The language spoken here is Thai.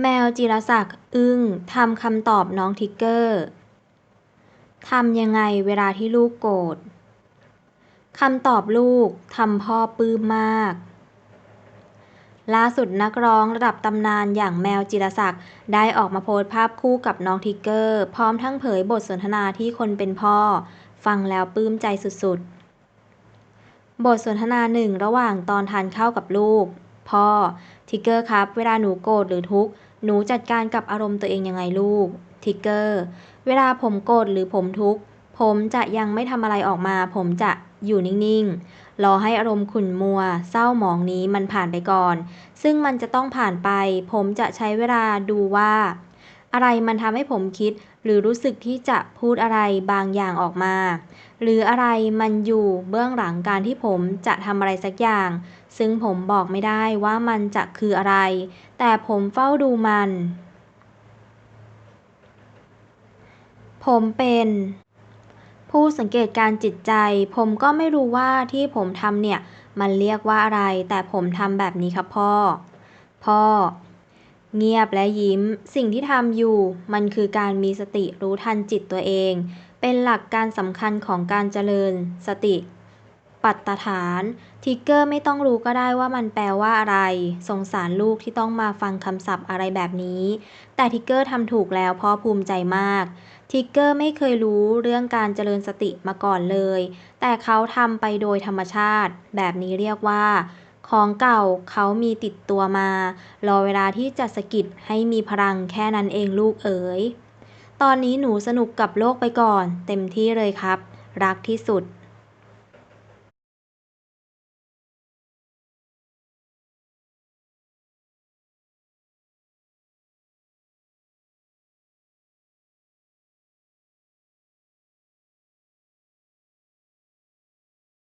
แมว จิรศักดิ์ อึ้ง ทำคำตอบน้องทิกเกอร์ ทำยังไงเวลาที่ลูกโกรธ คำตอบลูก ทำพ่อปลื้มมาก ล่าสุดนักร้องระดับตำนานอย่างแมวจิรศักดิ์ได้ออกมาโพสต์ภาพคู่กับน้องทิกเกอร์ พร้อมทั้งเผยบทสนทนาที่คนเป็นพ่อ ฟังแล้วปลื้มใจสุดๆ บทสนทนาหนึ่งระหว่างตอนทานข้าวกับลูก พ่อทิกเกอร์ครับ เวลาหนูโกรธหรือทุกข์หนูจัดการกับอารมณ์ตัวเองยังไงลูกทิกเกอร์เวลาผมโกรธหรือผมทุกข์ผมจะยังไม่ทำอะไรออกมา ผมจะอยู่นิ่งๆ รอให้อารมณ์ขุ่นมัว เศร้าหมองนี้มันผ่านไปก่อน ซึ่งมันจะต้องผ่านไป ผมจะใช้เวลาดูว่า อะไรมันทำให้ผมคิด หรือรู้สึกที่จะพูดอะไรบางอย่างออกมา หรืออะไรมันอยู่เบื้องหลังการที่ผมจะทำอะไรสักอย่าง ซึ่งผมบอกไม่ได้ว่ามันจะคืออะไร แต่ผมเฝ้าดูมัน ผมเป็นผู้สังเกตการจิตใจ ผมก็ไม่รู้ว่าที่ผมทำเนี่ย มันเรียกว่าอะไร แต่ผมทำแบบนี้ครับพ่อ พ่อ เงียบและยิ้ม สิ่งที่ทำอยู่ มันคือการมีสติรู้ทันจิตตัวเอง เป็นหลักการสำคัญของการเจริญ สติ ปัตตฐาน ทิกเกอร์ไม่ต้องรู้ก็ได้ว่ามันแปลว่าอะไร สงสารลูกที่ต้องมาฟังคำศัพท์อะไรแบบนี้ แต่ทิกเกอร์ทำถูกแล้วพ่อภูมิใจมากทิกเกอร์ไม่เคยรู้เรื่องการเจริญสติมาก่อนเลย แต่เขาทำไปโดยธรรมชาติ แบบนี้เรียกว่า ของเก่าเขามีติดตัวมา รอเวลาที่จะสะกิดให้มีพลังแค่นั้นเองลูกเอ๋ย ตอนนี้หนูสนุกกับโลกไปก่อน เต็มที่เลยครับ รักที่สุด